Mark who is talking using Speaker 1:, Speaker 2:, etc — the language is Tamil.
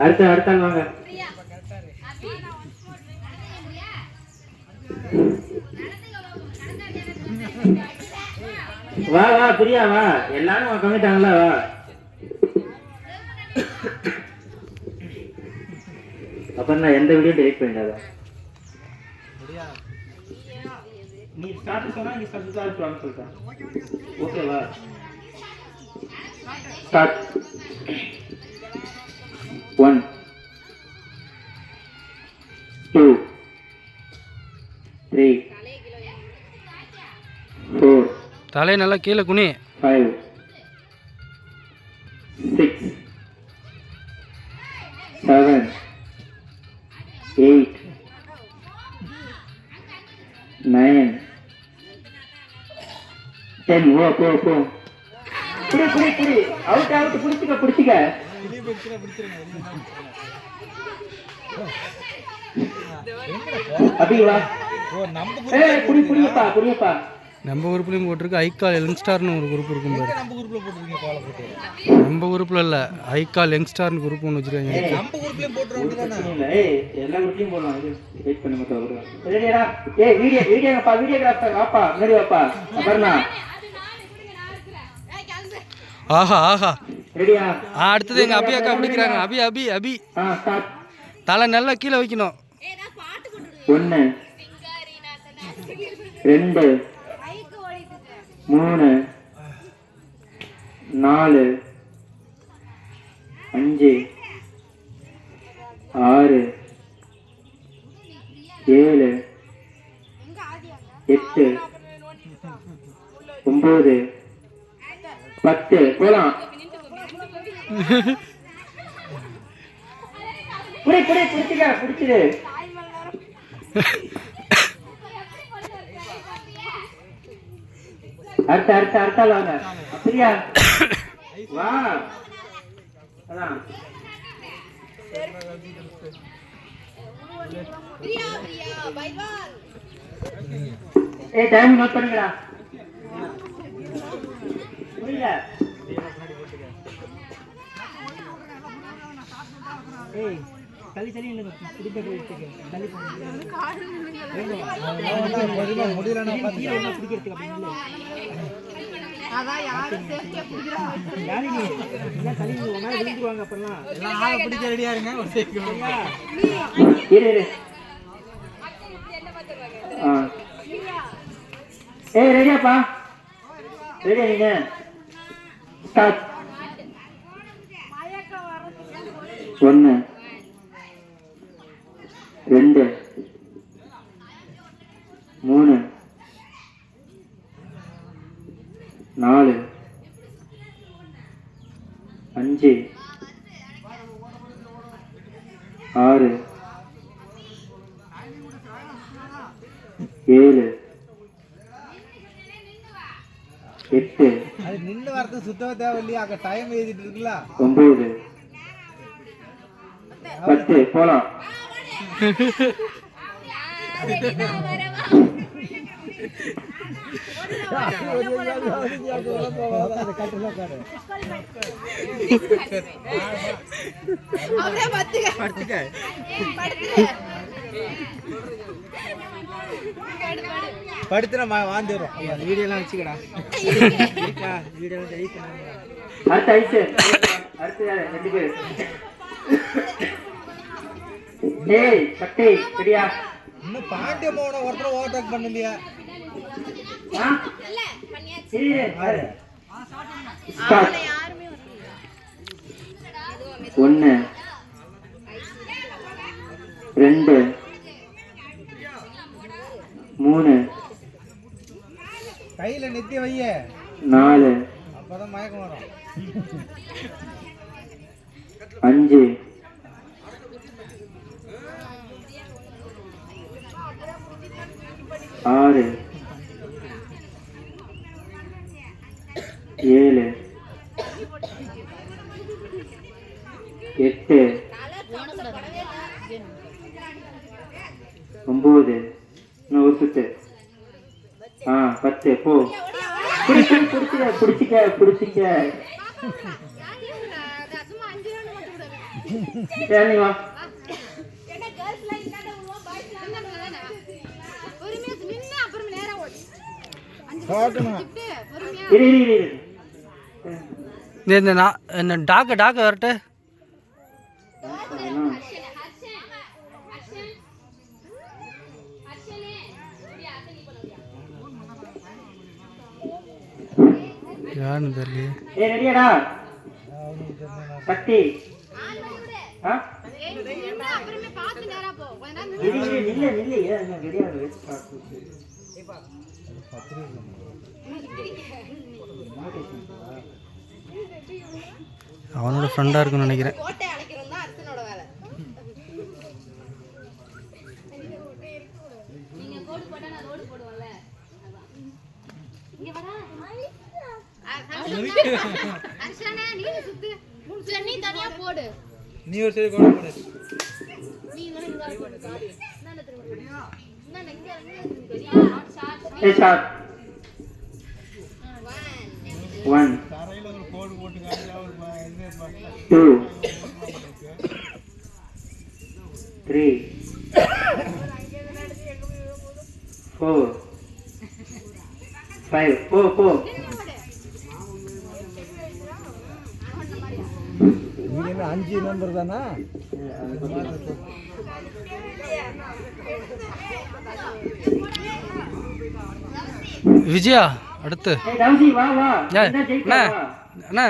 Speaker 1: அடுத்த அடுத்தாங்க வாங்க. வா வா பிரியா வா. எல்லாரும் உக்காந்துட்டாங்களா வா. அப்புறம் நான் எந்த வீடியோ டெலிட் பண்ணிடாத. நீ ஸ்டார்ட் சொன்னா நீ ஃபர்ஸ்ட் தான் சொல்லுவாங்க சொல்லிட்டேன் ஓகேவா start one two three four
Speaker 2: தலையை நல்லா கீழே குனி.
Speaker 1: Five, six, seven, eight, nine, ten. ஓ போ போ புடி புடி புடி. அவுட் அவுட் புடிச்சுக்க புடிச்சுக்க. அப்படி வா ஏய் புடி புடியப்பா புடியப்பா
Speaker 2: நம்ம குரூப்லேயும் போட்டிருக்கு. யங்ஸ்டார்னு ஒரு குரூப் இருக்கும் பாரு.
Speaker 3: நம்ம குரூப்ல போட்டுருக்கீங்க கோலை போட்டு?
Speaker 2: நம்ம குரூப்பில் இல்லை. ஐகால் யங்ஸ்டார்னு குரூப் ஒன்று வச்சுருக்காங்க.
Speaker 3: நம்ம குரூப்லயும் போட்டுற வேண்டியதானே
Speaker 1: இல்ல, ஏய், எல்லா வீட்லயும் போடலாம். இது வெயிட் பண்ணி மட்டும் வருவேன் ரெடியாடா ஏய் வீடியோ வீடியோப்பா வீடியோகிராஃபர் வாப்பா முன்னாடி வாப்பா. அபர்ணா
Speaker 2: ஆஹா ஆஹா.
Speaker 1: ரெடியா?
Speaker 2: ஆ அடுத்தது எங்கள் அபி அக்கா பிடிக்கிறாங்க அபி அபி அபி. தலை நல்லா கீழே வைக்கணும்.
Speaker 1: ஒன்னு ரெண்டு. மூணு. நாலு. அஞ்சு. ஆறு. ஏழு. எட்டு. ஒன்பது பத்து போலாம். புடி புடி புடிச்சுக்க புடிச்சிடு அடுத்த அடுத்த அடுத்த வாங்க அப்படியா? வா. அதான். ஏ டைம் நோட் பண்ணுங்கடா புரியல. ஏய் தள்ளி தள்ளி நில்லுங்க. பிடிக்கிறது வச்சுக்க. தள்ளி
Speaker 3: முடியலன்னா
Speaker 1: போங்க பிடிக்கிறதுக்கு அப்படி நில்லு. யாரு நீ? என்ன தள்ளி நில்லு? ஒன்னா விழுந்துருவாங்க அப்பெல்லாம்.
Speaker 3: எல்லாம் ஆளை பிடிக்க ரெடியா இருங்க. ஒரு சேர்க்கு
Speaker 1: இரு இரு. ஆ. ஏய் ரெடியாப்பா. ரெடியா நீங்க. ஸ்டார்ட் ஒன்று ரெண்டு. மூணு. நாலு. அஞ்சு. ஆறு. ஏழு. எட்டு.
Speaker 3: அது நின்று வரது சுத்தமா தேவை இல்லையா அங்க டைம் எழுதிட்டு இருக்குல்ல?
Speaker 1: ஒன்பது. பத்து. போலாம்.
Speaker 3: படுத்து நம்ம வாழ்ந்துடும்
Speaker 1: வீடியோலாம் வச்சுக்கடா. வீடியோ அடுத்த ஐசு அடுத்து ரெண்டு பேர். டேய் சட்டை சரியா?
Speaker 3: இன்னும் பாண்டிய மோகனை ஒருத்தர் ஓவர்டேக் பண்ணலையா.
Speaker 1: ஒண்ணு ரெண்டு மூணு
Speaker 3: கையில நெத்தி வைய.
Speaker 1: நாலு
Speaker 3: அப்பதான் மயக்கம் வரும்.
Speaker 1: அஞ்சு ஆறு ஏழு எட்டு ஒன்பது சுத்து ஆ பத்து போ. புடிச்சு புடிச்சுக்க புடிச்சிக்க புடிச்சிக்க சரி நீ வா இரு இரு இரு இரு.
Speaker 2: இந்த இந்த நான் இந்த டாக்கு டாக்கு வரட்டு. யாருன்னு தெரியலையே.
Speaker 1: ஏய் ரெடியாடா. சக்தி
Speaker 2: அவனோட ஃப்ரெண்டாக இருக்குன்னு நினைக்கிறேன்.
Speaker 4: நீ
Speaker 3: ஒரு சைடு போடு
Speaker 1: one two three four five போ போ
Speaker 3: அஞ்சு நம்பர் தானா?
Speaker 2: விஜயா அடுத்து. அண்ணா.